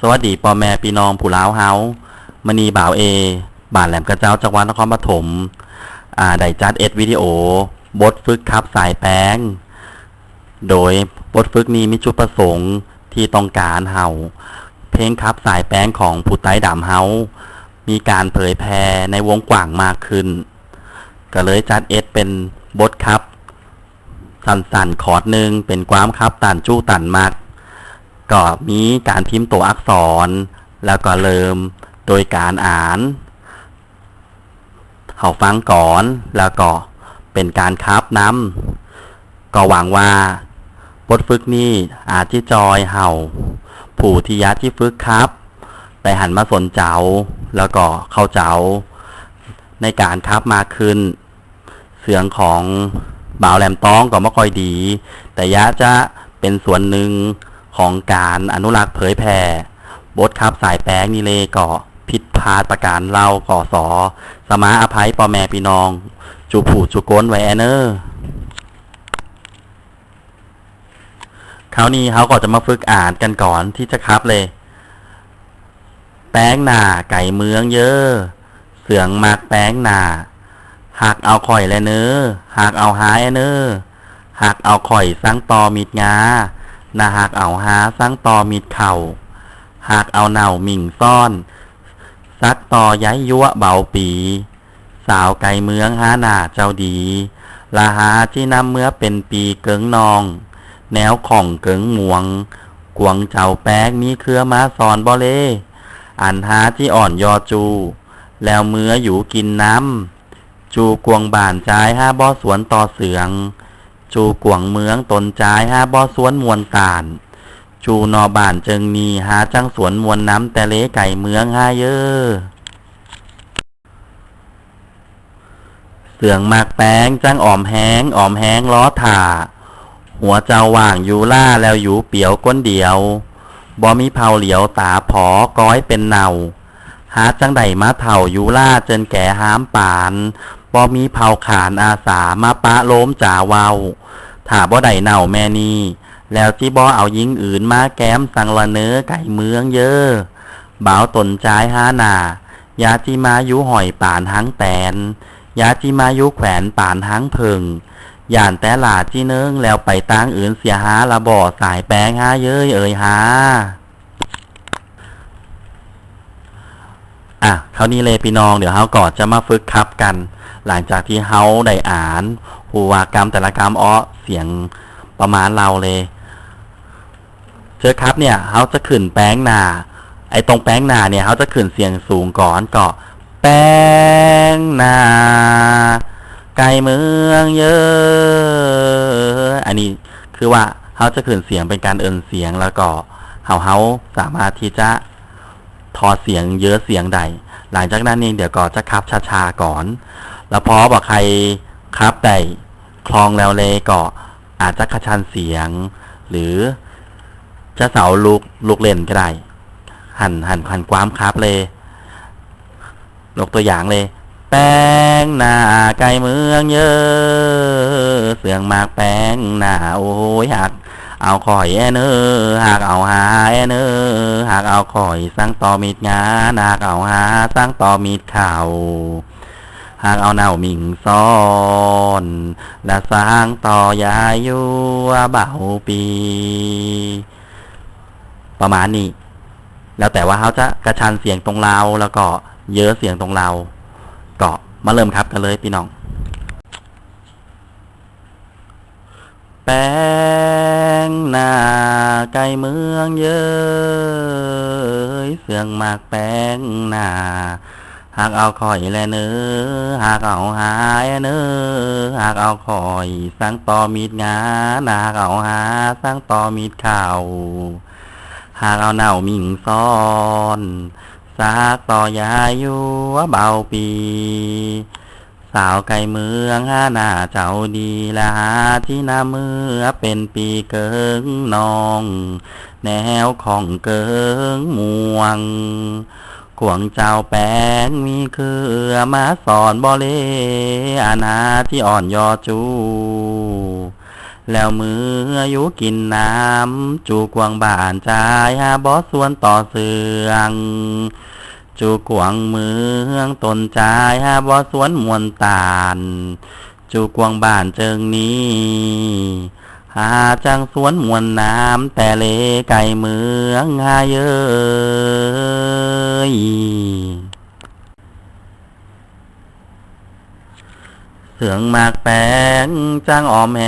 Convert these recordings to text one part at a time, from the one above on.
สวัสดีพ่อแม่พี่น้องผู้ลาวเฮามณีบ่าวเอบ้านแหลมกระเจ้าจังหวัดนครปฐมอ่าได้จัดเอ็ดวิดีโอบทฝึกขับสายแป้ง โดยบทฝึกนี้มีจุดประสงค์ที่ต้องการเฮาเพลงขับสายแป้งของผู้ใต้ดำเฮามีการเผยแพร่ในวงกว้างมากขึ้น ก็เลยจัดเอ็ดเป็นบทครับ สั้นๆคอร์ดหนึ่งเป็นความครับตันจู้ตันมาก ก็มีการพิมพ์ตัวอักษร แล้วก็เริ่มโดยการอ่าน เขาฟังก่อน แล้วก็เป็นการคับน้ำก็หวังว่าบทฝึกนี้อาจที่จอยเห่า ผู้ที่ยัดที่ฝึกครับได้หันมาสนเจ้า แล้วก็เข้าเจ้า ในการคับมากขึ้น เสียงของบ่าวแหลมต้องก็ไม่ค่อยดี แต่ยะจะเป็นส่วนหนึ่ง ของการอนุรักษ์เผยแผ่บทครับสายแป้งนีเลยก็ผิดพลาดประการเล่าก่อสอ สมาอภัยปอแม่พี่น้อง จูผูจูโกนไวแอนเนอร์คราวนี้เขาก็จะมาฝึกอ่านกันก่อนที่จะครับเลย แป้งหนาไก่เมืองเยอะเสืองมากแป้งหนาหากเอาข่อยแลเนื้อหากเอาหายเนื้อหากเอาข่อยสร้างตอมิดงา นาหากเอาหาสร้างตอมิดเข่า หากเอาเน่ามิ่งซ่อน ซักตอย้ายยั่วเบาปี สาวไก่เมืองหาหนาเจ้าดีลาหาที่นำเมื่อเป็นปีเกิงนอง แนวของเกิงหมวง กวงเจ้าแป๊กมีเครือมาสอนบ่เล อันหาที่อ่อนยอจู แล้วเมื่ออยู่กินน้ำจูกวงบ่านจายห้าบ่อสวนต่อเสือง จูกวงเมืองตนจายห้าบ่อสวนมวลตานจูนอบานเจิงมีหาจังสวนมวลน้ำแต่เลไก่เมืองห้าเยอเสืองมากแป้งจังอ่อมแห้งอ่อมแห้งล้อถ่า หัวเจ้าว่างอยู่ล่าแล้วอยู่เปียวก้นเดียวบ่มีเผาเหลียวตาผอก้อยเป็นเนาหาจังใดมาเถ่าอยู่ล่าจนแก่หามป่านบ่มีเผาขานอาสามาปะโล้มจ่าเวา ถ้าบ่ได้เน่าแม่นี่แล้วที่บ่เอายิงอื่นมาแก้มสังละเนื้อไก่เมืองเยอะบ่าวตนจายหาหนายาที่มายุหอยป่านหังแตน ยาที่มายุแขวนป่านหังเพิงย่านแต่หลาดที่เนิ้งแล้วไปตั้งอื่นเสียหาละบ่อสายแป้งหาเย้ยเอ่ยหาอะคราวนี้เลยพี่น้องเดี๋ยวเฮาก่อนจะมาฝึกคับกัน หลังจากที่เฮาได้อ่านหูวากรรมแต่ละกรรมอ้อเสียงประมาณเราเลยเจอครับเนี่ยเฮาจะขึ้นแป้งหนาไอ้ตรงแป้งหนาเนี่ยเฮาจะขึ้นเสียงสูงก่อนก็แป้งหนาไก่เมืองเยอะ อันนี้คือว่าเฮาจะขึ้นเสียงเป็นการเอินเสียงแล้วก็เฮาเฮาสามารถที่จะทอเสียงเยอะเสียงใด หลังจากนั้นเองเดี๋ยวก็จะคับช้าๆก่อน ล้วพอบอกใครครับได้คลองแล้วเลยก็อาจจะขชันเสียง หรือจะเสาลูกลูกเล่นก็ได้ หันหันหันความครับเลยยกตัวอย่างเลย แป้งหน้าไก่เมืองเยอะเสียงมากแป้งหน้าโอ้ยหักเอาข่อยแอเนอหากเอาหาแอเนอหากเอาข่อยสร้างต่อมิดงานหากเอาหาสร้างต่อมิดเข่า หากเอาเน่ามิงซ้อนและสร้างต่อยายุเบาปี ประมาณนี้ แล้วแต่ว่าเขาจะกระชันเสียงตรงเราแล้วก็เยอะเสียงตรงเราก็มาเริ่มครับกันเลยพี่น้องแป้งหน้าไก่เมืองเย้ยเสียงมากแป้งหน้า หากเอาข่อยแลเนื้อหากเอาหายเนื้อหากเอาข่อยสร้างต่อมีดงานหากเอาหาสร้างต่อมีดข่าวหากเอาเน่ามิ่งซ้อนสากต่อยาอยู่เบาปี สาวไก่เมืองหาหน้าเจ้าดีและหาที่หน้าเมือเป็นปีเกิงนอง แนวของเกิงมวง ขวงเจ้าแปงมีคือมาสอนบอเลอาณาที่อ่อนยอจู แล้วมืออยู่กินน้ำ จูกวงบานใจหาบอส่วนต่อเสืองจูกวงเมืองตนใจหาบอสวนมวลตาลจูกวงบ้านเจิงนี้ หาจังสวนมวลน้ำแต่เลไก่เมืองหาเยยเสืองมากแปงจ้างออมแห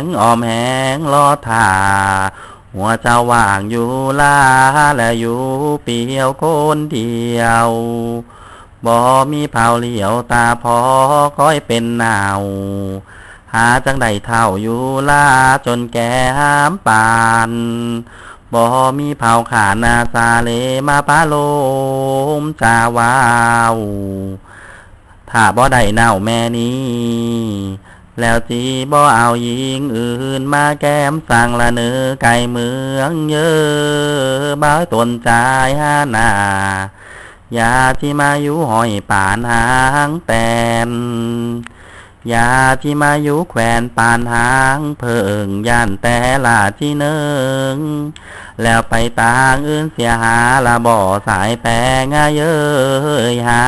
งออมแหงรอทาหัวเจ้าว่างอยู่ลาและอยู่เปียวคนเดียวบ่มีเผาเหลียวตาพอก้อยเป็นหนาว หาจังใดเท่าอยู่ลาจนแก่ห้ามปานบ่มีเผาขานาซาเลมาปาโลมจาวาวถ้าบ่ได้เน่าแม่นี้ แล้วจีบ่เอาหญิงอื่นมาแก้มสั่งละเนื้อไก่เมืองเยอะบ้าตนใจหาหนาอย่าที่มาอยู่หอยป่านหางแตน ยาที่มาอยู่แขวนปานหางเพิงย่านแต่ลาที่เนิงแล้วไปต่างอื่นเสียหาละบ่อสายแปงเยยหา